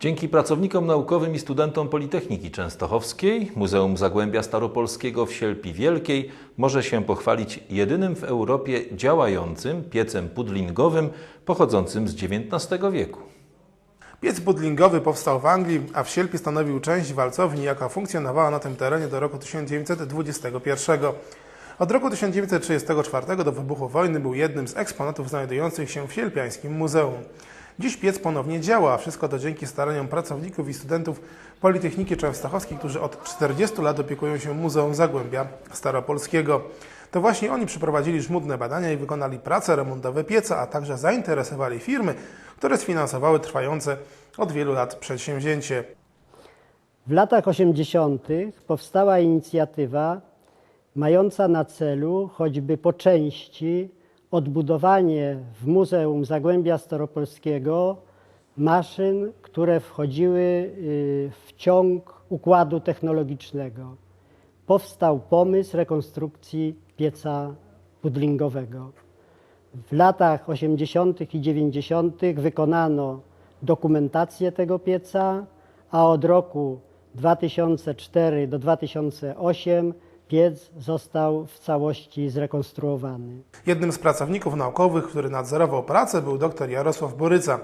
Dzięki pracownikom naukowym i studentom Politechniki Częstochowskiej Muzeum Zagłębia Staropolskiego w Sielpi Wielkiej może się pochwalić jedynym w Europie działającym piecem pudlingowym pochodzącym z XIX wieku. Piec budlingowy powstał w Anglii, a w Sielpi stanowił część walcowni, jaka funkcjonowała na tym terenie do roku 1921. Od roku 1934 do wybuchu wojny był jednym z eksponatów znajdujących się w Sielpiańskim Muzeum. Dziś piec ponownie działa, a wszystko to dzięki staraniom pracowników i studentów Politechniki Częstochowskiej, którzy od 40 lat opiekują się Muzeum Zagłębia Staropolskiego. To właśnie oni przeprowadzili żmudne badania i wykonali prace remontowe pieca, a także zainteresowali firmy, które sfinansowały trwające od wielu lat przedsięwzięcie. W latach 80. powstała inicjatywa mająca na celu choćby po części odbudowanie w Muzeum Zagłębia Staropolskiego maszyn, które wchodziły y, w ciąg układu technologicznego. Powstał pomysł rekonstrukcji pieca pudlingowego. W latach 80. i 90. wykonano dokumentację tego pieca, a od roku 2004 do 2008 piec został w całości zrekonstruowany. Jednym z pracowników naukowych, który nadzorował pracę, był dr Jarosław Boryca.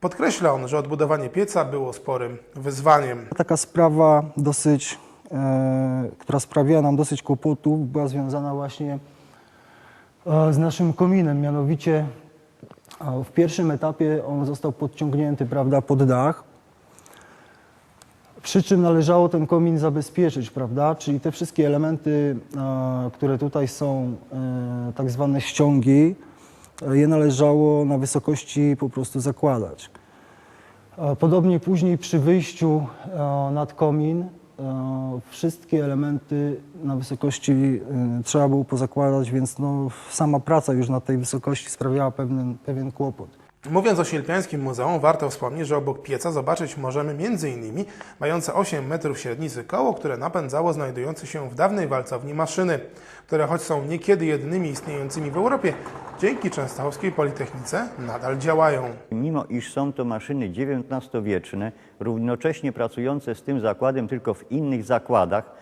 Podkreśla on, że odbudowanie pieca było sporym wyzwaniem. Taka sprawa dosyć, e, która sprawiała nam dosyć kłopotów, była związana właśnie e, z naszym kominem. Mianowicie e, w pierwszym etapie on został podciągnięty prawda, pod dach, przy czym należało ten komin zabezpieczyć, prawda? Czyli te wszystkie elementy, e, które tutaj są, e, tak zwane ściągi, e, je należało na wysokości po prostu zakładać. Podobnie później przy wyjściu nad komin wszystkie elementy na wysokości trzeba było pozakładać, więc no, sama praca już na tej wysokości sprawiała pewien, pewien kłopot. Mówiąc o Sielpiańskim Muzeum, warto wspomnieć, że obok pieca zobaczyć możemy m.in. mające 8 metrów średnicy koło, które napędzało znajdujące się w dawnej walcowni maszyny, które choć są niekiedy jedynymi istniejącymi w Europie, dzięki Częstochowskiej Politechnice nadal działają. Mimo iż są to maszyny XIX-wieczne, równocześnie pracujące z tym zakładem tylko w innych zakładach,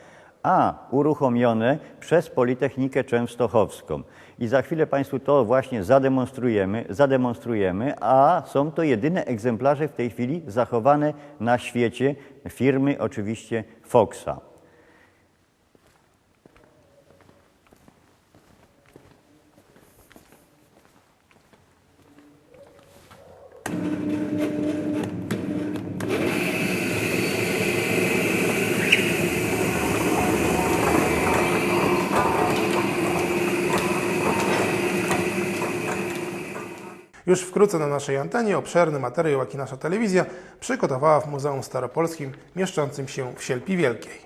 a uruchomione przez Politechnikę Częstochowską. I za chwilę Państwu to właśnie zademonstrujemy, zademonstrujemy, a są to jedyne egzemplarze w tej chwili zachowane na świecie firmy oczywiście Foxa. Już wkrótce na naszej antenie obszerny materiał, jaki nasza telewizja przygotowała w Muzeum Staropolskim mieszczącym się w Sielpi Wielkiej.